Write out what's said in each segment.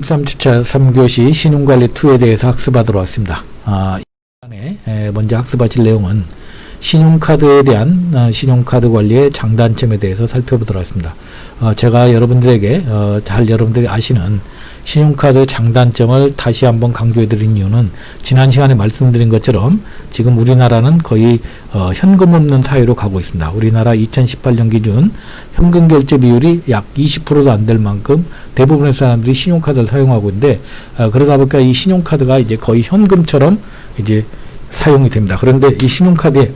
13주차 3교시 신용관리 2에 대해서 학습하도록 하겠습니다. 아, 먼저 학습하실 내용은 신용카드에 대한 어, 신용카드 관리의 장단점에 대해서 살펴보도록 하겠습니다. 어, 제가 여러분들에게 어, 잘 여러분들이 아시는 신용카드 장단점을 다시 한번 강조해 드린 이유는 지난 시간에 말씀드린 것처럼 지금 우리나라는 거의 어, 현금 없는 사회로 가고 있습니다. 우리나라 2018년 기준 현금 결제 비율이 약 20%도 안 될 만큼 대부분의 사람들이 신용카드를 사용하고 있는데 어, 그러다 보니까 이 신용카드가 이제 거의 현금처럼 이제 사용이 됩니다. 그런데 이 신용카드의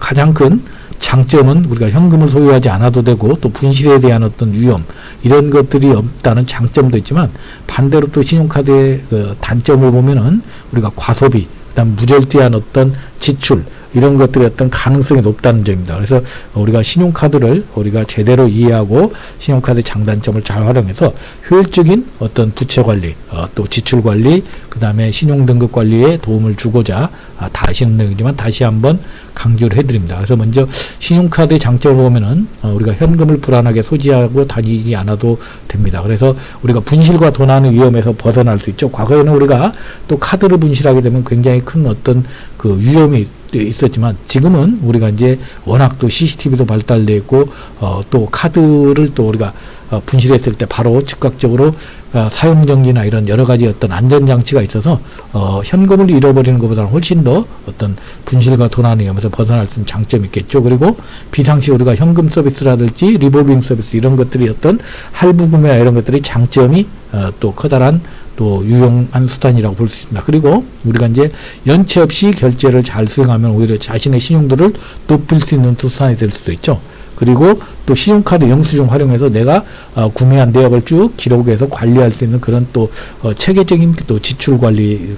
가장 큰 장점은 우리가 현금을 소유하지 않아도 되고 또 분실에 대한 어떤 위험 이런 것들이 없다는 장점도 있지만 반대로 또 신용카드의 그 단점을 보면은 우리가 과소비 그다음 무절제한 어떤 지출 이런 것들의 어떤 가능성이 높다는 점입니다. 그래서 우리가 신용카드를 우리가 제대로 이해하고 신용카드 장단점을 잘 활용해서 효율적인 어떤 부채 관리, 어, 또 지출 관리, 그 다음에 신용 등급 관리에 도움을 주고자 아, 다 아시는 내용이지만 다시 한번 강조를 해드립니다. 그래서 먼저 신용카드의 장점을 보면은 어, 우리가 현금을 불안하게 소지하고 다니지 않아도 됩니다. 그래서 우리가 분실과 도난의 위험에서 벗어날 수 있죠. 과거에는 우리가 또 카드를 분실하게 되면 굉장히 큰 어떤 그 위험이 있었지만 지금은 우리가 이제 워낙 또 CCTV도 발달돼 있고 어, 또 카드를 또 우리가 어, 분실했을 때 바로 즉각적으로 어, 사용 정지나 이런 여러 가지 어떤 안전 장치가 있어서 어, 현금을 잃어버리는 것보다는 훨씬 더 어떤 분실과 도난 위험에서 벗어날 수 있는 장점이 있겠죠. 그리고 비상시 우리가 현금 서비스라든지 리볼빙 서비스 이런 것들이 어떤 할부 구매나 이런 것들이 장점이 어, 또 커다란 또 유용한 수단이라고 볼 수 있습니다. 그리고 우리가 이제 연체 없이 결제를 잘 수행하면 오히려 자신의 신용도를 높일 수 있는 수단이 될 수도 있죠. 그리고 또 신용카드 영수증 활용해서 내가 어, 구매한 내역을 쭉 기록해서 관리할 수 있는 그런 또 어, 체계적인 또 지출 관리를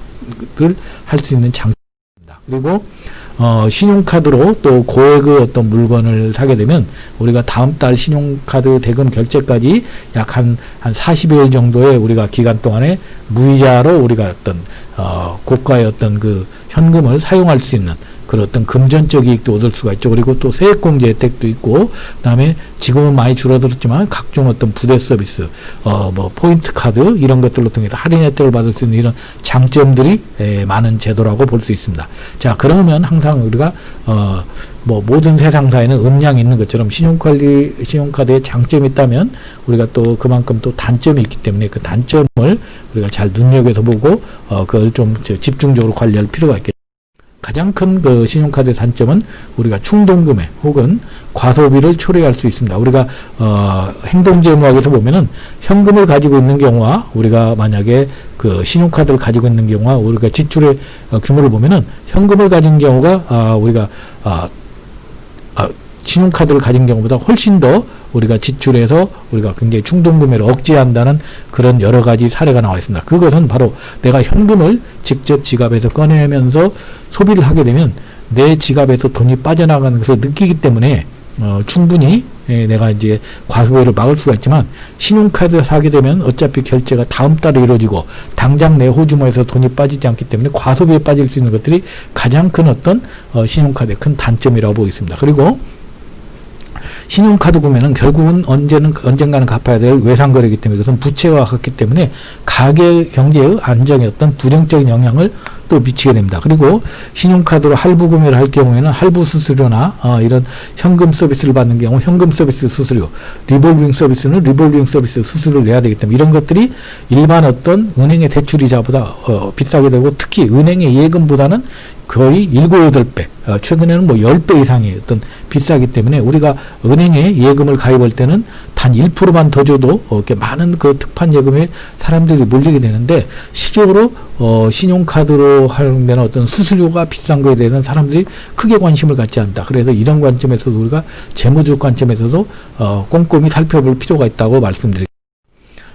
할 수 있는 장점입니다. 그리고 어, 신용카드로 또 고액의 어떤 물건을 사게 되면 우리가 다음 달 신용카드 대금 결제까지 약 한, 한 40여일 정도의 우리가 기간 동안에 무이자로 우리가 어떤, 어, 고가의 어떤 그 현금을 사용할 수 있는 그런 어떤 금전적 이익도 얻을 수가 있죠. 그리고 또 세액공제 혜택도 있고, 그 다음에 지금은 많이 줄어들었지만 각종 어떤 부대 서비스, 어, 뭐 포인트 카드 이런 것들로 통해서 할인 혜택을 받을 수 있는 이런 장점들이 에, 많은 제도라고 볼 수 있습니다. 자, 그러면 항상 우리가 어, 뭐 모든 세상사에는 음량이 있는 것처럼 신용관리 신용카드에 장점이 있다면 우리가 또 그만큼 또 단점이 있기 때문에 그 단점을 우리가 잘 눈여겨서 보고 어, 그걸 좀 집중적으로 관리할 필요가 있겠죠. 가장 큰 그 신용카드의 단점은 우리가 충동구매 혹은 과소비를 초래할 수 있습니다. 우리가 어, 행동재무학에서 보면은 현금을 가지고 있는 경우와 우리가 만약에 그 신용카드를 가지고 있는 경우와 우리가 지출의 어, 규모를 보면은 현금을 가진 경우가 아, 우리가 아, 아, 신용카드를 가진 경우보다 훨씬 더 우리가 지출해서 우리가 굉장히 충동구매를 억제한다는 그런 여러 가지 사례가 나와 있습니다. 그것은 바로 내가 현금을 직접 지갑에서 꺼내면서 소비를 하게 되면 내 지갑에서 돈이 빠져나가는 것을 느끼기 때문에 어, 충분히 예, 내가 이제 과소비를 막을 수가 있지만 신용카드 사게 되면 어차피 결제가 다음 달에 이루어지고 당장 내 호주머니에서 돈이 빠지지 않기 때문에 과소비에 빠질 수 있는 것들이 가장 큰 어떤 어, 신용카드의 큰 단점이라고 보겠습니다. 그리고 신용카드 구매는 결국은 언제는 언젠가는 갚아야 될 외상거래이기 때문에 그것은 부채와 같기 때문에 가계 경제의 안정에 어떤 부정적인 영향을 또 미치게 됩니다. 그리고 신용카드로 할부 구매를 할 경우에는 할부 수수료나 어, 이런 현금 서비스를 받는 경우 현금 서비스 수수료, 리볼빙 서비스는 리볼빙 서비스 수수료를 내야 되기 때문에 이런 것들이 일반 어떤 은행의 대출이자보다 어, 비싸게 되고 특히 은행의 예금보다는 거의 일곱 여덟 배 어, 최근에는 뭐열배 이상의 어떤 비싸기 때문에 우리가 은 행에 예금을 가입할 때는 단 1%만 더 줘도 어, 이렇게 많은 그 특판 예금에 사람들이 몰리게 되는데 실적으로 어, 신용카드로 활용되는 어떤 수수료가 비싼 거에 대해서는 사람들이 크게 관심을 갖지 않다. 그래서 이런 관점에서도 우리가 재무적 관점에서도 어, 꼼꼼히 살펴볼 필요가 있다고 말씀드립니다.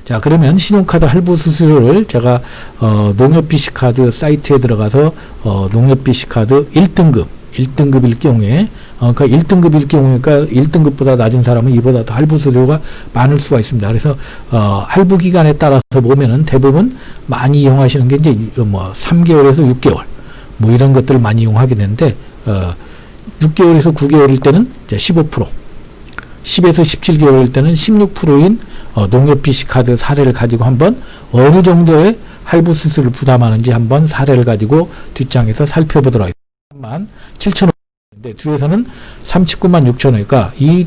자 그러면 신용카드 할부 수수료를 제가 어, 농협 BC카드 사이트에 들어가서 어, 농협 BC카드 1등급 1등급일 경우에 어, 그러니까 1등급일 경우니까 1등급보다 낮은 사람은 이보다 더 할부 수수료가 많을 수가 있습니다. 그래서 어, 할부 기간에 따라서 보면은 대부분 많이 이용하시는 게 이제 뭐 3개월에서 6개월 뭐 이런 것들을 많이 이용하게 되는데 어, 6개월에서 9개월일 때는 이제 15% 10에서 17개월일 때는 16%인 어, 농협 BC 카드 사례를 가지고 한번 어느 정도의 할부 수수료를 부담하는지 한번 사례를 가지고 뒷장에서 살펴보도록 하겠습니다. 7,500원인데 뒤에서는 39만 6천 원이니까 이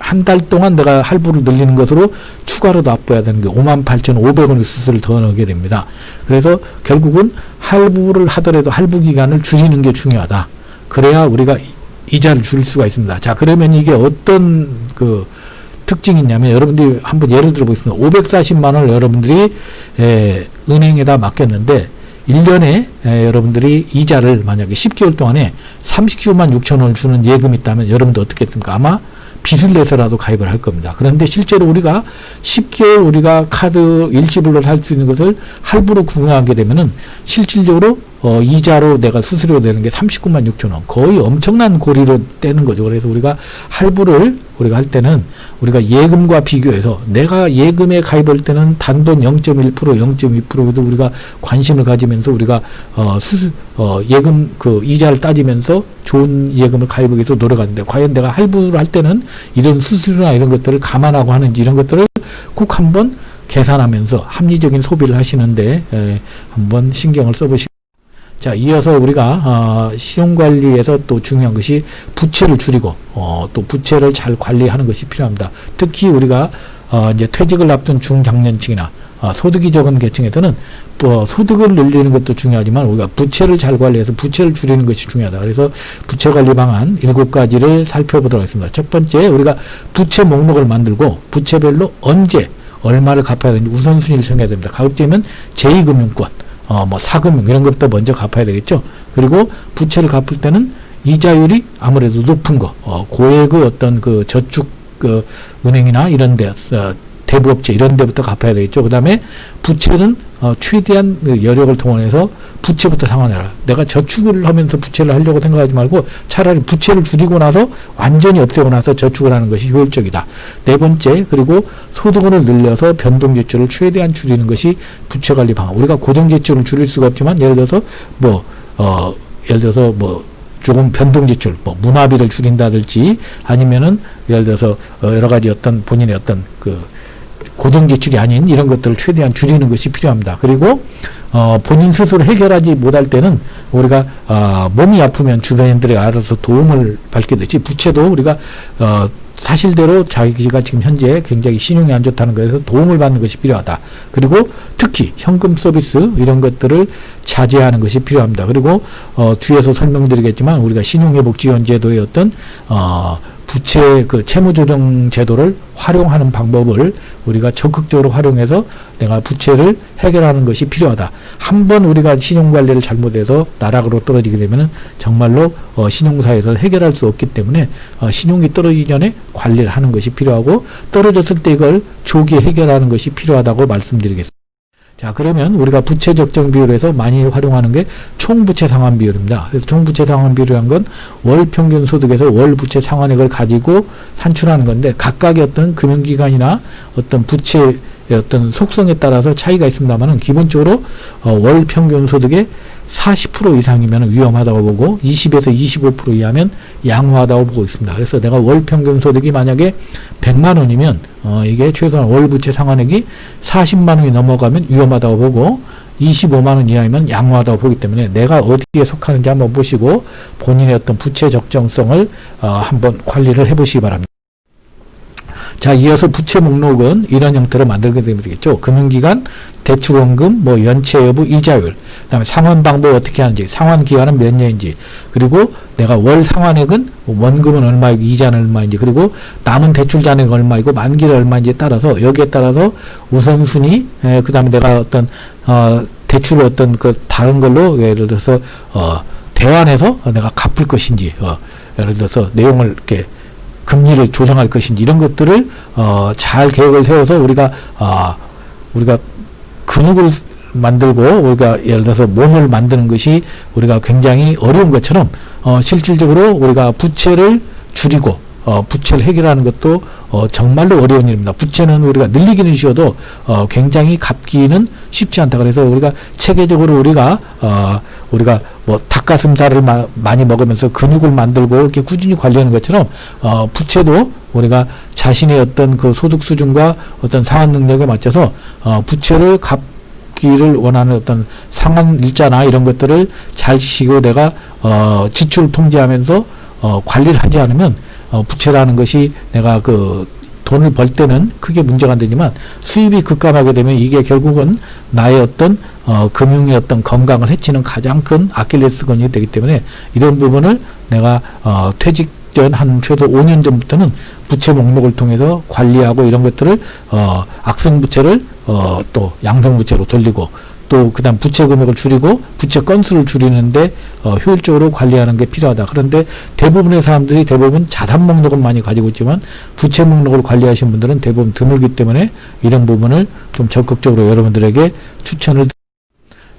한 달 동안 내가 할부를 늘리는 것으로 추가로 납부해야 되는 게 58,500원의 수수료를 더 넣게 됩니다. 그래서 결국은 할부를 하더라도 할부 기간을 줄이는 게 중요하다. 그래야 우리가 이- 이자를 줄일 수가 있습니다. 자, 그러면 이게 어떤 그 특징이 있냐면 여러분들이 한번 예를 들어 보겠습니다. 540만 원을 여러분들이 에, 은행에다 맡겼는데 1년에 에, 여러분들이 이자를 만약에 10개월 동안에 39만 6천 원을 주는 예금이 있다면 여러분들 어떻게 했습니까? 아마 빚을 내서라도 가입을 할 겁니다. 그런데 실제로 우리가 10개월 우리가 카드 일시불로 살 수 있는 것을 할부로 구매하게 되면은 실질적으로 어, 이자로 내가 수수료 내는 게 39만 6천 원. 거의 엄청난 고리로 떼는 거죠. 그래서 우리가 할부를 우리가 할 때는 우리가 예금과 비교해서 내가 예금에 가입할 때는 단돈 0.1% 0.2%도 우리가 관심을 가지면서 우리가 어, 수수 어, 예금 그 이자를 따지면서 좋은 예금을 가입하기 위해서 노력하는데 과연 내가 할부를 할 때는 이런 수수료나 이런 것들을 감안하고 하는지 이런 것들을 꼭 한번 계산하면서 합리적인 소비를 하시는데 에, 한번 신경을 써보시고 자 이어서 우리가 어, 시용 관리에서 또 중요한 것이 부채를 줄이고 어, 또 부채를 잘 관리하는 것이 필요합니다. 특히 우리가 어, 이제 퇴직을 앞둔 중장년층이나 어, 소득이 적은 계층에서는 뭐 소득을 늘리는 것도 중요하지만 우리가 부채를 잘 관리해서 부채를 줄이는 것이 중요하다. 그래서 부채 관리 방안 일곱 가지를 살펴보도록 하겠습니다. 첫 번째 우리가 부채 목록을 만들고 부채별로 언제 얼마를 갚아야 되는지 우선순위를 정해야 됩니다. 가급적이면 제2금융권, 어, 뭐 사금융 이런 것부터 먼저 갚아야 되겠죠. 그리고 부채를 갚을 때는 이자율이 아무래도 높은 거, 어, 고액의 어떤 그 저축 그 은행이나 이런 데, 어, 대부업체 이런 데부터 갚아야 되겠죠. 그 다음에 부채는 어, 최대한 그 여력을 동원해서 부채부터 상환해라. 내가 저축을 하면서 부채를 하려고 생각하지 말고 차라리 부채를 줄이고 나서 완전히 없애고 나서 저축을 하는 것이 효율적이다. 네 번째, 그리고 소득원을 늘려서 변동지출을 최대한 줄이는 것이 부채관리 방안. 우리가 고정지출을 줄일 수가 없지만 예를 들어서 뭐, 어, 예를 들어서 뭐, 조금 변동 지출, 뭐 문화비를 줄인다든지 아니면은 예를 들어서 어, 여러 가지 어떤 본인의 어떤 그 고정 지출이 아닌 이런 것들을 최대한 줄이는 것이 필요합니다. 그리고 어, 본인 스스로 해결하지 못할 때는 우리가 어, 몸이 아프면 주변인들이 알아서 도움을 받게 되지 부채도 우리가 어, 사실대로 자기가 지금 현재 굉장히 신용이 안 좋다는 것에서 도움을 받는 것이 필요하다. 그리고 특히 현금 서비스 이런 것들을 자제하는 것이 필요합니다. 그리고 어, 뒤에서 설명드리겠지만 우리가 신용회복지원제도의 어떤 어, 부채 그 채무조정 제도를 활용하는 방법을 우리가 적극적으로 활용해서 내가 부채를 해결하는 것이 필요하다. 한번 우리가 신용관리를 잘못해서 나락으로 떨어지게 되면은 정말로 어, 신용사에서 해결할 수 없기 때문에 어, 신용이 떨어지기 전에 관리를 하는 것이 필요하고 떨어졌을 때 이걸 조기에 해결하는 것이 필요하다고 말씀드리겠습니다. 자 그러면 우리가 부채 적정 비율에서 많이 활용하는 게 총부채 상환 비율입니다. 그래서 총부채 상환 비율이란 건 월 평균 소득에서 월 부채 상환액을 가지고 산출하는 건데 각각의 어떤 금융기관이나 어떤 부채의 어떤 속성에 따라서 차이가 있습니다만은 기본적으로 어, 월 평균 소득의 40% 이상이면 위험하다고 보고 20에서 25% 이하면 양호하다고 보고 있습니다. 그래서 내가 월 평균 소득이 만약에 100만 원이면 어, 이게 최소한 월 부채 상환액이 40만 원이 넘어가면 위험하다고 보고 25만 원 이하이면 양호하다고 보기 때문에 내가 어디에 속하는지 한번 보시고 본인의 어떤 부채 적정성을 어, 한번 관리를 해보시기 바랍니다. 자, 이어서 부채 목록은 이런 형태로 만들게 되면 되겠죠. 금융기관, 대출원금, 뭐 연체 여부, 이자율, 그 다음에 상환 방법 어떻게 하는지, 상환 기간은 몇 년인지, 그리고 내가 월 상환액은 원금은 얼마이고 이자는 얼마인지, 그리고 남은 대출 잔액 얼마이고 만기는 얼마인지에 따라서 여기에 따라서 우선순위, 에, 그다음에 내가 어떤 어, 대출을 어떤 그 다른 걸로 예를 들어서 어, 대환해서 내가 갚을 것인지, 어, 예를 들어서 내용을 이렇게 금리를 조정할 것인지 이런 것들을 어, 잘 계획을 세워서 우리가 아 우리가 근육을 만들고 우리가 예를 들어서 몸을 만드는 것이 우리가 굉장히 어려운 것처럼 어, 실질적으로 우리가 부채를 줄이고 어, 부채를 해결하는 것도 어, 정말로 어려운 일입니다. 부채는 우리가 늘리기는 쉬워도 어, 굉장히 갚기는 쉽지 않다. 그래서 우리가 체계적으로 우리가 어, 우리가 뭐 닭가슴살을 마, 많이 먹으면서 근육을 만들고 이렇게 꾸준히 관리하는 것처럼 어, 부채도 우리가 자신의 어떤 그 소득 수준과 어떤 상환 능력에 맞춰서 어, 부채를 갚 기를 원하는 어떤 상환 일자나 이런 것들을 잘 지키고 내가 어, 지출 통제하면서 어, 관리를 하지 않으면 어, 부채라는 것이 내가 그 돈을 벌 때는 크게 문제가 안 되지만 수입이 급감하게 되면 이게 결국은 나의 어떤 어, 금융의 어떤 건강을 해치는 가장 큰 아킬레스건이 되기 때문에 이런 부분을 내가 어, 퇴직 전한 최소 5년 전부터는 부채 목록을 통해서 관리하고 이런 것들을 어, 악성 부채를 어, 또 양성 부채로 돌리고 또 그다음 부채 금액을 줄이고 부채 건수를 줄이는데 어, 효율적으로 관리하는 게 필요하다. 그런데 대부분의 사람들이 대부분 자산 목록을 많이 가지고 있지만 부채 목록을 관리하신 분들은 대부분 드물기 때문에 이런 부분을 좀 적극적으로 여러분들에게 추천을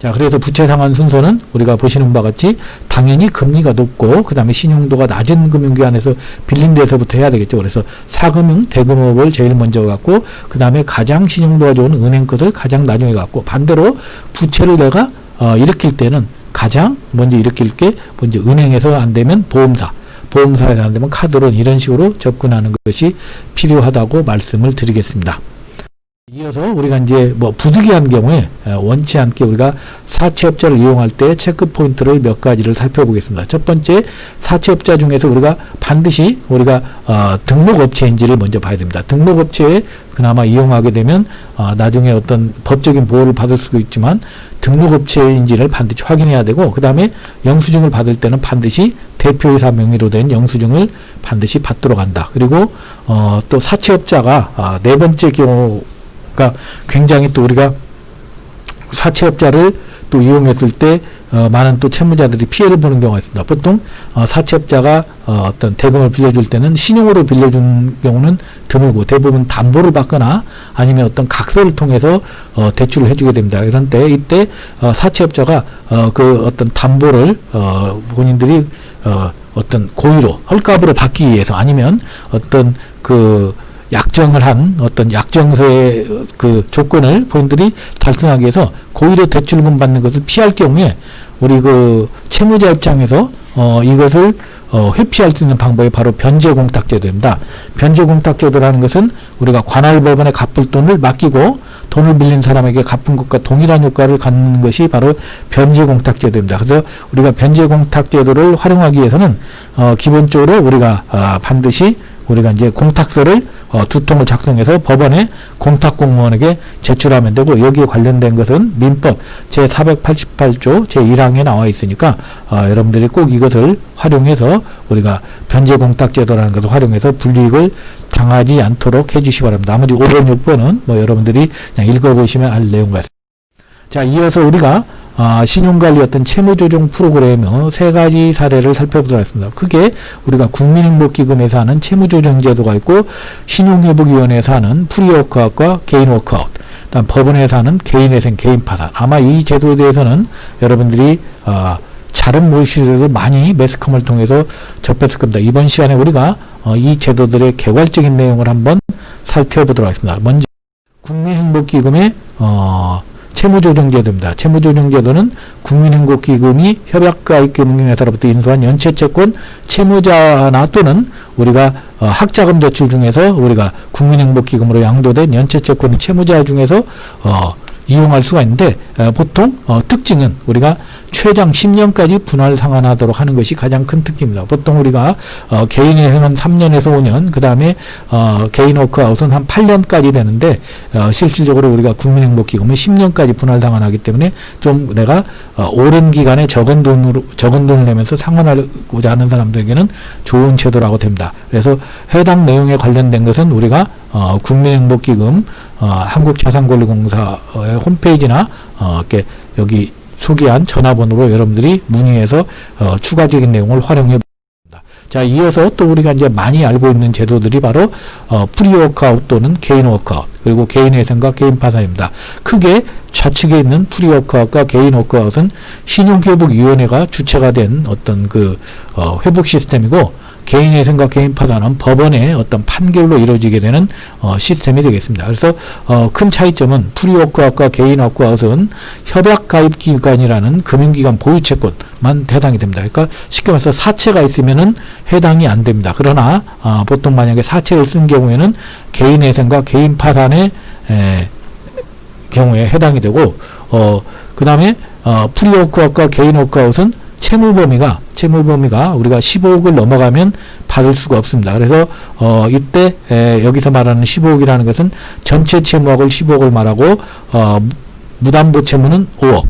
자, 그래서 부채 상환 순서는 우리가 보시는 바와 같이 당연히 금리가 높고 그 다음에 신용도가 낮은 금융기관에서 빌린 데서부터 해야 되겠죠. 그래서 사금융, 대금업을 제일 먼저 갖고 그 다음에 가장 신용도가 좋은 은행 것을 가장 나중에 갖고 반대로 부채를 내가 어, 일으킬 때는 가장 먼저 일으킬 게 먼저 은행에서 안 되면 보험사, 보험사에서 안 되면 카드론 이런 식으로 접근하는 것이 필요하다고 말씀을 드리겠습니다. 이어서 우리가 이제 뭐 부득이한 경우에 어, 원치 않게 우리가 사채업자를 이용할 때 체크 포인트를 몇 가지를 살펴보겠습니다. 첫 번째 사채업자 중에서 우리가 반드시 우리가 어, 등록업체인지를 먼저 봐야 됩니다. 등록업체에 그나마 이용하게 되면 어, 나중에 어떤 법적인 보호를 받을 수도 있지만 등록업체인지를 반드시 확인해야 되고 그 다음에 영수증을 받을 때는 반드시 대표이사 명의로 된 영수증을 반드시 받도록 한다. 그리고 어, 또 사채업자가 아, 네 번째 경우 그러니까 굉장히 또 우리가 사채업자를 또 이용했을 때 어, 많은 또 채무자들이 피해를 보는 경우가 있습니다. 보통 어, 사채업자가 어, 어떤 대금을 빌려줄 때는 신용으로 빌려준 경우는 드물고 대부분 담보를 받거나 아니면 어떤 각서를 통해서 어, 대출을 해주게 됩니다. 이런 때 이때 어, 사채업자가 어, 그 어떤 담보를 어, 본인들이 어, 어떤 고의로 헐값으로 받기 위해서 아니면 어떤 그 약정을 한 어떤 약정서의 그 조건을 본인들이 달성하기 위해서 고의로 대출금 받는 것을 피할 경우에 우리 그 채무자 입장에서 어 이것을 어 회피할 수 있는 방법이 바로 변제 공탁 제도입니다. 변제 공탁 제도라는 것은 우리가 관할 법원에 갚을 돈을 맡기고 돈을 빌린 사람에게 갚은 것과 동일한 효과를 갖는 것이 바로 변제 공탁 제도입니다. 그래서 우리가 변제 공탁 제도를 활용하기 위해서는 어 기본적으로 우리가 아 반드시 우리가 이제 공탁서를 어, 두 통을 작성해서 법원에 공탁 공무원에게 제출하면 되고 여기에 관련된 것은 민법 제 488조 제 1항에 나와 있으니까 어, 여러분들이 꼭 이것을 활용해서 우리가 변제 공탁 제도라는 것을 활용해서 불이익을 당하지 않도록 해주시기 바랍니다. 나머지 506번은 뭐 여러분들이 그냥 읽어보시면 알 내용 같습니다. 자, 이어서 우리가 아, 신용관리 어떤 채무조정 프로그램의 세 가지 사례를 살펴보도록 하겠습니다. 크게 우리가 국민행복기금에서 하는 채무조정제도가 있고 신용회복위원회에서 하는 프리워크아웃과 개인워크아웃 다음 법원에서 하는 개인회생, 개인파산 아마 이 제도에 대해서는 여러분들이 어, 다른 모시에서 많이 매스컴을 통해서 접했을 겁니다. 이번 시간에 우리가 어, 이 제도들의 개괄적인 내용을 한번 살펴보도록 하겠습니다. 먼저 국민행복기금의 어, 채무조정제도입니다. 채무조정제도는 국민행복기금이 협약가입금융회사로부터 인수한 연체채권 채무자나 또는 우리가 어, 학자금 대출 중에서 우리가 국민행복기금으로 양도된 연체채권 채무자 중에서 어, 이용할 수가 있는데 어, 보통 어, 특징은 우리가 최장 10년까지 분할 상환하도록 하는 것이 가장 큰 특징입니다. 보통 우리가 어, 개인에서는 3년에서 5년, 그 다음에 어, 개인 워크아웃은 한 8년까지 되는데 어, 실질적으로 우리가 국민행복기금은 10년까지 분할 상환하기 때문에 좀 내가 어, 오랜 기간에 적은 돈으로 적은 돈을 내면서 상환하고자 하는 사람들에게는 좋은 제도라고 됩니다. 그래서 해당 내용에 관련된 것은 우리가 어, 국민행복기금 어, 한국자산관리공사의 홈페이지나 어, 이렇게 여기 소개한 전화번호로 여러분들이 문의해서 어, 추가적인 내용을 활용해 봅니다. 자, 이어서 또 우리가 이제 많이 알고 있는 제도들이 바로 어, 프리워크아웃 또는 개인 워크아웃 그리고 개인회생과 개인파산입니다. 크게 좌측에 있는 프리워크아웃과 개인 워크아웃은 신용회복위원회가 주체가 된 어떤 그 어, 회복 시스템이고 개인의 생각, 개인 파산은 법원의 어떤 판결로 이루어지게 되는 어, 시스템이 되겠습니다. 그래서 어, 큰 차이점은 프리워크아웃과 개인 워크아웃은 협약 가입 기관이라는 금융기관 보유 채권만 해당이 됩니다. 그러니까 쉽게 말해서 사채가 있으면은 해당이 안 됩니다. 그러나 어, 보통 만약에 사채를 쓴 경우에는 개인의 생각, 개인 파산의 에, 경우에 해당이 되고 어 그 다음에 어 프리워크아웃과 개인 워크아웃은 채무 범위가 채무 범위가 우리가 15억을 넘어가면 받을 수가 없습니다. 그래서 어 이때 에, 여기서 말하는 15억이라는 것은 전체 채무액을 15억을 말하고 어 무담보 채무는 5억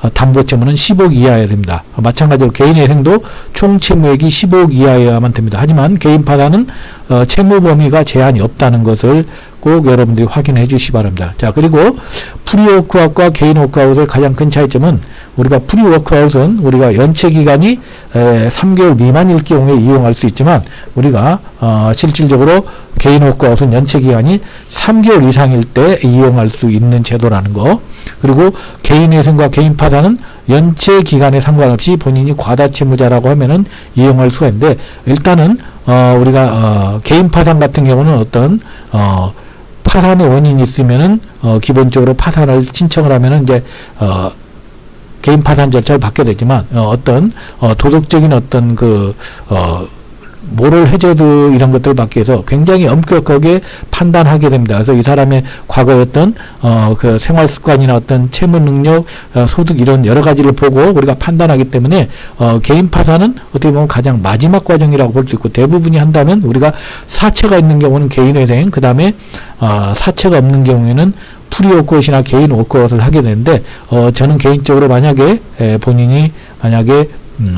어, 담보 채무는 10억 이하여야 됩니다. 어, 마찬가지로 개인회생도 총 채무액이 15억 이하여야만 됩니다. 하지만 개인 파산은 어, 채무 범위가 제한이 없다는 것을 꼭 여러분들이 확인해 주시기 바랍니다. 자 그리고 프리워크아웃과 개인 워크아웃의 가장 큰 차이점은 우리가 프리워크아웃은 우리가 연체 기간이 에, 3개월 미만일 경우에 이용할 수 있지만 우리가 어, 실질적으로 개인 워크아웃은 연체 기간이 3개월 이상일 때 이용할 수 있는 제도라는 거 그리고 개인회생과 개인 파산은 연체 기간에 상관없이 본인이 과다 채무자라고 하면은 이용할 수가 있는데 일단은 어 우리가 어 개인 파산 같은 경우는 어떤 어 파산의 원인이 있으면은 어 기본적으로 파산을 신청을 하면은 이제 어 개인 파산 절차를 받게 되지만 어, 어떤 어, 도덕적인 어떤 그 어 모럴 해저드 이런 것들을 받기 위해서 굉장히 엄격하게 판단하게 됩니다. 그래서 이 사람의 과거의 어떤 어 그 생활 습관이나 어떤 채무 능력, 어, 소득 이런 여러 가지를 보고 우리가 판단하기 때문에 어 개인 파산은 어떻게 보면 가장 마지막 과정이라고 볼 수 있고 대부분이 한다면 우리가 사채가 있는 경우는 개인회생, 그 다음에 어 사채가 없는 경우에는 프리워크아웃이나 개인 워크아웃을 하게 되는데 어 저는 개인적으로 만약에 에, 본인이 만약에 음,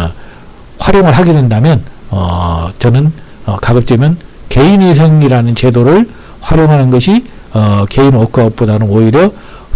활용을 하게 된다면 어, 저는 어, 가급적이면 개인위생이라는 제도를 활용하는 것이 어, 개인 워크아웃보다는 오히려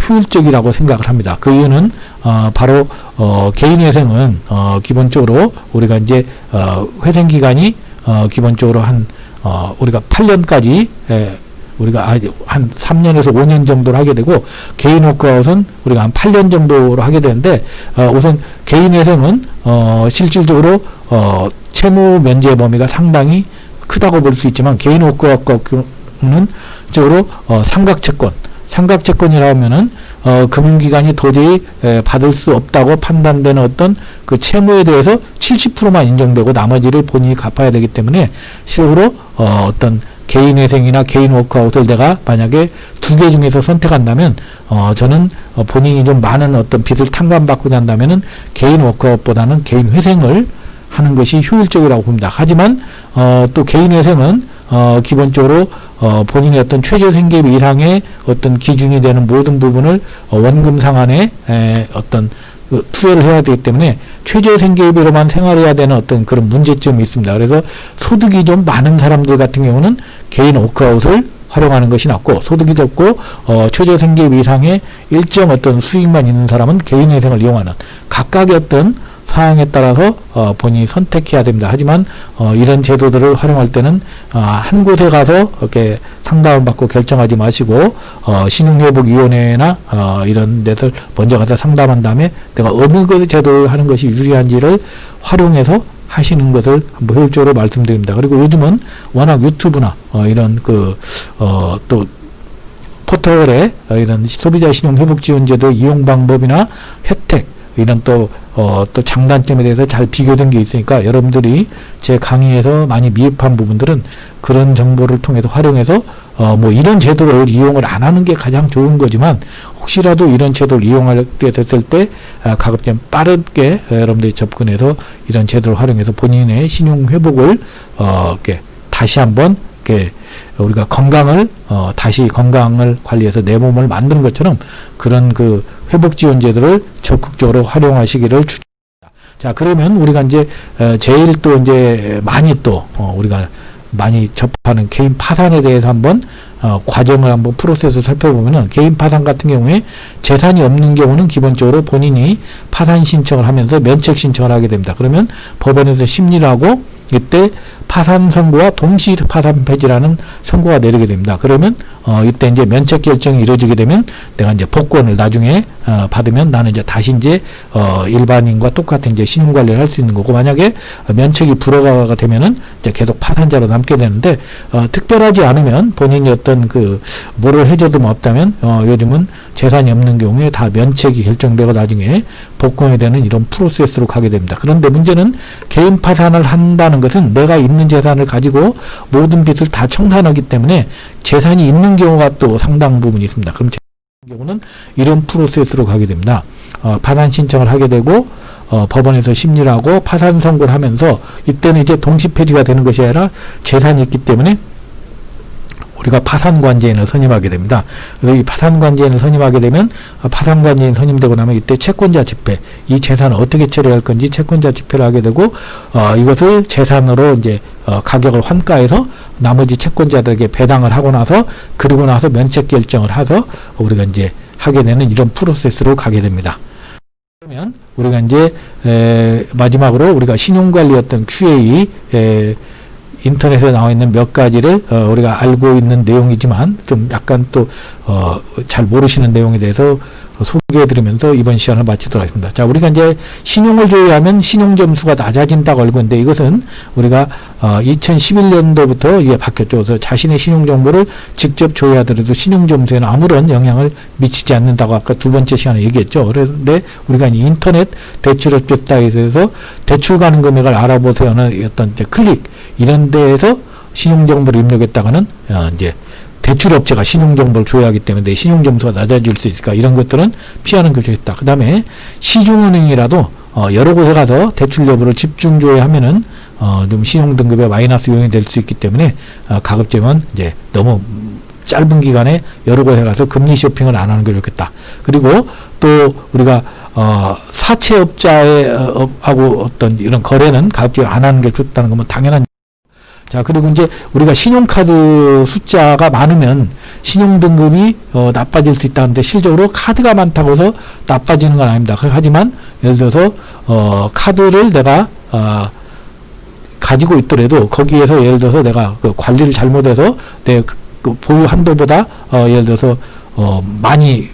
효율적이라고 생각을 합니다. 그 이유는 어, 바로 어, 개인회생은 어, 기본적으로 우리가 이제 어, 회생 기간이 어, 기본적으로 한 어, 우리가 8년까지 에, 우리가 아, 한 3년에서 5년 정도를 하게 되고 개인 워크아웃은 우리가 한 8년 정도로 하게 되는데 어, 우선 개인회생은 어, 실질적으로 어, 채무 면제 범위가 상당히 크다고 볼 수 있지만 개인 워크아웃은 적으로 어, 삼각채권 삼각채권이라 하면은 어, 금융기관이 도저히 에, 받을 수 없다고 판단되는 어떤 그 채무에 대해서 70%만 인정되고 나머지를 본인이 갚아야 되기 때문에 실제로 어, 어떤 개인 회생이나 개인 워크아웃을 내가 만약에 두 개 중에서 선택한다면 어 저는 어 본인이 좀 많은 어떤 빚을 탕감받고자 한다면은 개인 워크아웃보다는 개인 회생을 하는 것이 효율적이라고 봅니다. 하지만 어 또 개인 회생은 어 기본적으로 어 본인의 어떤 최저 생계비 이상의 어떤 기준이 되는 모든 부분을 어 원금 에 어떤 그 투여를 해야 되기 때문에 최저 생계비로만 생활해야 되는 어떤 그런 문제점이 있습니다. 그래서 소득이 좀 많은 사람들 같은 경우는 개인 워크아웃을 활용하는 것이 낫고 소득이 적고 어, 최저 생계비 이상의 일정 어떤 수익만 있는 사람은 개인회생을 이용하는 각각의 어떤 사항에 따라서 어, 본인이 선택해야 됩니다. 하지만 어, 이런 제도들을 활용할 때는 어, 한 곳에 가서 이렇게 상담을 받고 결정하지 마시고 어, 신용회복위원회나 어, 이런 데서 먼저 가서 상담한 다음에 내가 어느 그 제도를 하는 것이 유리한지를 활용해서 하시는 것을 한번 효율적으로 말씀드립니다. 그리고 요즘은 워낙 유튜브나 어, 이런 그어또 포털에 이런 소비자 신용 회복 지원 제도 이용 방법이나 혜택 이런 또, 어, 또 장단점에 대해서 잘 비교된 게 있으니까 여러분들이 제 강의에서 많이 미흡한 부분들은 그런 정보를 통해서 활용해서 어, 뭐 이런 제도를 이용을 안 하는 게 가장 좋은 거지만 혹시라도 이런 제도를 이용하게 됐을 때 아, 가급적 빠르게 여러분들이 접근해서 이런 제도를 활용해서 본인의 신용 회복을 어, 이렇게 다시 한번 이렇게 우리가 건강을 어, 다시 건강을 관리해서 내 몸을 만드는 것처럼 그런 그 회복 지원 제도를 적극적으로 활용하시기를 추천합니다. 자 그러면 우리가 이제 어, 제일 또 이제 많이 또 어, 우리가 많이 접하는 개인 파산에 대해서 한번 어, 과정을 한번 프로세스 살펴보면은 개인 파산 같은 경우에 재산이 없는 경우는 기본적으로 본인이 파산 신청을 하면서 면책 신청을 하게 됩니다. 그러면 법원에서 심리를 하고 이때 파산 선고와 동시 파산 폐지라는 선고가 내리게 됩니다. 그러면 어, 이때 이제 면책 결정이 이루어지게 되면 내가 이제 복권을 나중에 어, 받으면 나는 이제 다시 이제 어, 일반인과 똑같은 이제 신용 관리를 할 수 있는 거고 만약에 면책이 불허가 되면은 이제 계속 파산자로 남게 되는데 어, 특별하지 않으면 본인이 어떤 그 뭐를 해줘도 뭐 없다면 어, 요즘은 재산이 없는 경우에 다 면책이 결정되고 나중에 복권이 되는 이런 프로세스로 가게 됩니다. 그런데 문제는 개인 파산을 한다는 것은 내가 있는 재산을 가지고 모든 빚을 다 청산하기 때문에 재산이 있는 경우가 또 상당 부분 있습니다. 그럼 제 경우는 이런 프로세스로 가게 됩니다. 어, 파산 신청을 하게 되고 어, 법원에서 심리를 하고 파산 선고를 하면서 이때는 이제 동시 폐지가 되는 것이 아니라 재산이 있기 때문에 우리가 파산관제인을 선임하게 됩니다. 그래서 이 파산관제인을 선임하게 되면 어, 파산관제인 선임되고 나면 이때 채권자 집회, 이 재산을 어떻게 처리할 건지 채권자 집회를 하게 되고 어, 이것을 재산으로 이제 어, 가격을 환가해서 나머지 채권자들에게 배당을 하고 나서 그리고 나서 면책 결정을 해서 우리가 이제 하게 되는 이런 프로세스로 가게 됩니다. 그러면 우리가 이제 에, 마지막으로 우리가 신용관리 어떤 QA 에, 인터넷에 나와 있는 몇 가지를 어, 우리가 알고 있는 내용이지만 좀 약간 또 어, 잘 모르시는 내용에 대해서 소개해드리면서 이번 시간을 마치도록 하겠습니다. 자, 우리가 이제 신용을 조회하면 신용 점수가 낮아진다고 알고 있는데 이것은 우리가 어, 2011년도부터 이게 바뀌었죠. 그래서 자신의 신용 정보를 직접 조회하더라도 신용 점수에는 아무런 영향을 미치지 않는다고 아까 두 번째 시간에 얘기했죠. 그런데 우리가 인터넷 대출업체 사이트에서 대출 가능 금액을 알아보세요는 어떤 이제 클릭 이런 데에서 신용 정보를 입력했다가는 어, 이제 대출업체가 신용정보를 조회하기 때문에 내 신용점수가 낮아질 수 있을까 이런 것들은 피하는 게 좋겠다. 그 다음에 시중은행이라도 어, 여러 곳에 가서 대출 여부를 집중 조회하면은 어, 좀 신용등급에 마이너스 요인이 될 수 있기 때문에 어, 가급적이면 이제 너무 짧은 기간에 여러 곳에 가서 금리 쇼핑을 안 하는 게 좋겠다. 그리고 또 우리가 어, 사채업자의 어, 하고 어떤 이런 거래는 가급적 안 하는 게 좋다는 건뭐 당연한 자, 그리고 이제 우리가 신용카드 숫자가 많으면 신용등급이 어, 나빠질 수 있다는데 실적으로 카드가 많다고 해서 나빠지는 건 아닙니다. 하지만 예를 들어서 어, 카드를 내가 어, 가지고 있더라도 거기에서 예를 들어서 내가 그 관리를 잘못해서 내 그 보유 한도보다 어, 예를 들어서 어, 많이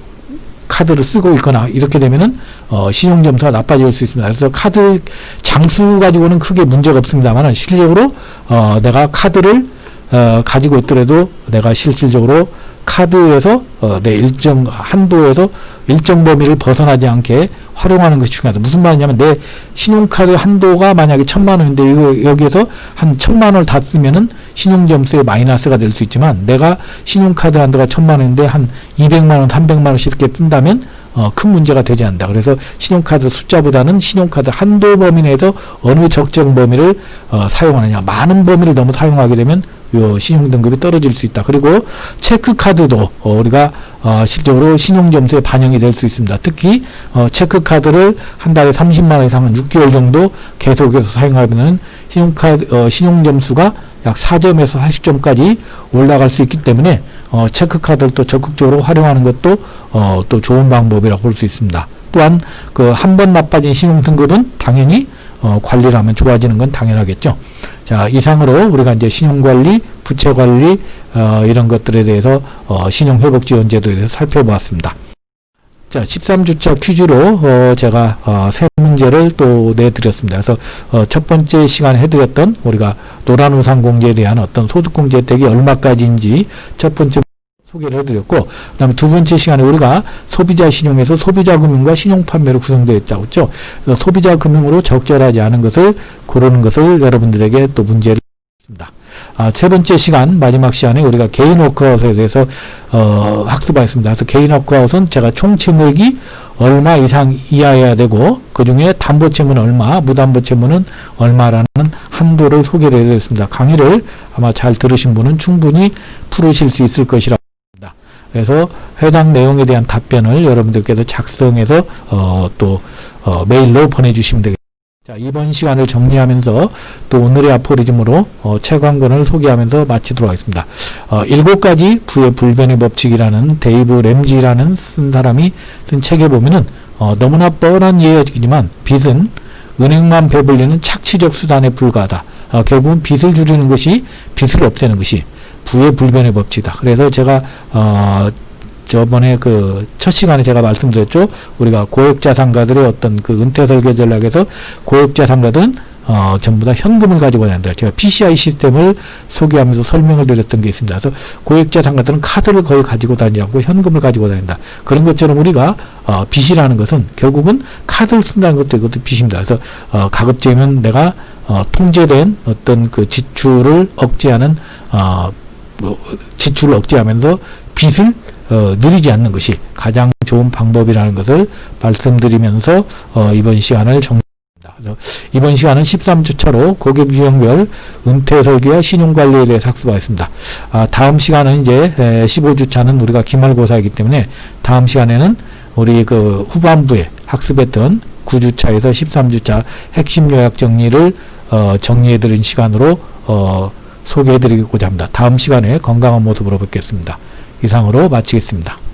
카드를 쓰고 있거나 이렇게 되면은 어, 신용 점수가 나빠질 수 있습니다. 그래서 카드 장수 가지고는 크게 문제가 없습니다만 실질적으로 어, 내가 카드를 어, 가지고 있더라도 내가 실질적으로 카드에서 어, 내 일정 한도에서 일정 범위를 벗어나지 않게 활용하는 것이 중요하다. 무슨 말이냐면 내 신용카드 한도가 만약에 천만 원인데 이거 여기에서 한 천만 원을 다 쓰면은 신용 점수에 마이너스가 될 수 있지만 내가 신용카드 한도가 천만 원인데 한 200만 원, 300만 원씩 이렇게 뜬다면 어, 큰 문제가 되지 않는다. 그래서 신용카드 숫자보다는 신용카드 한도 범위 내에서 어느 적정 범위를 어, 사용하느냐. 많은 범위를 너무 사용하게 되면 요 신용 등급이 떨어질 수 있다. 그리고 체크카드도 어, 우리가 어, 실적으로 신용 점수에 반영이 될 수 있습니다. 특히 어, 체크카드를 한 달에 30만 원 이상은 6개월 정도 계속해서 사용하면 신용카드 어, 신용 점수가 약 4점에서 40점까지 올라갈 수 있기 때문에 어, 체크카드를 또 적극적으로 활용하는 것도 어, 또 좋은 방법이라고 볼 수 있습니다. 또한 그 한 번 나빠진 신용 등급은 당연히 어, 관리를 하면 좋아지는 건 당연하겠죠. 자, 이상으로 우리가 이제 신용관리, 부채관리, 어, 이런 것들에 대해서 어, 신용회복지원제도에 대해서 살펴보았습니다. 자, 13주차 퀴즈로 어, 제가 어, 세 문제를 또 내드렸습니다. 그래서 어, 첫 번째 시간에 해드렸던 우리가 노란 우산 공제에 대한 어떤 소득 공제 혜택이 얼마까지인지 첫 번째 소개를 해드렸고, 그 다음에 두 번째 시간에 우리가 소비자 신용에서 소비자 금융과 신용 판매로 구성되어 있다고 했죠. 그래서 소비자 금융으로 적절하지 않은 것을 고르는 것을 여러분들에게 또 문제를 드렸습니다. 아, 세 번째 시간, 마지막 시간에 우리가 개인 워크아웃에 대해서 어, 학습하였습니다. 그래서 개인 워크아웃은 제가 총 채무액이 얼마 이상 이하여야 되고, 그 중에 담보 채무는 얼마, 무담보 채무는 얼마라는 한도를 소개를 해드렸습니다. 강의를 아마 잘 들으신 분은 충분히 풀으실 수 있을 것이라 그래서 해당 내용에 대한 답변을 여러분들께서 작성해서 어, 또 어, 메일로 보내주시면 되겠습니다. 자, 이번 시간을 정리하면서 또 오늘의 아포리즘으로 어, 채광권을 소개하면서 마치도록 하겠습니다. 어, 일곱 가지 부의 불변의 법칙이라는 데이브 램지라는 쓴 사람이 쓴 책에 보면은 어, 너무나 뻔한 예지만 빚은 은행만 배불리는 착취적 수단에 불과하다. 어, 결국은 빚을 줄이는 것이 빚을 없애는 것이 부의 불변의 법칙이다. 그래서 제가 어 저번에 그 첫 시간에 제가 말씀드렸죠. 우리가 고액자산가들의 어떤 그 은퇴 설계 전략에서 고액자산가들은 어, 전부 다 현금을 가지고 다닌다. 제가 PCI 시스템을 소개하면서 설명을 드렸던 게 있습니다. 그래서 고액자산가들은 카드를 거의 가지고 다니지 않고 현금을 가지고 다닌다. 그런 것처럼 우리가 어, 빚이라는 것은 결국은 카드를 쓴다는 것도 이것도 빚입니다. 그래서 어, 가급적이면 내가 어, 통제된 어떤 그 지출을 억제하는 어, 뭐, 지출을 억제하면서 빚을 어, 늘리지 않는 것이 가장 좋은 방법이라는 것을 말씀드리면서 어, 이번 시간을 정리합니다. 이번 시간은 13주차로 고객 유형별 은퇴 설계와 신용 관리에 대해서 학습하겠습니다. 아, 다음 시간은 이제 15주차는 우리가 기말고사이기 때문에 다음 시간에는 우리 그 후반부에 학습했던 9주차에서 13주차 핵심 요약 정리를 어, 정리해드린 시간으로 어, 소개해드리고자 합니다. 다음 시간에 건강한 모습으로 뵙겠습니다. 이상으로 마치겠습니다.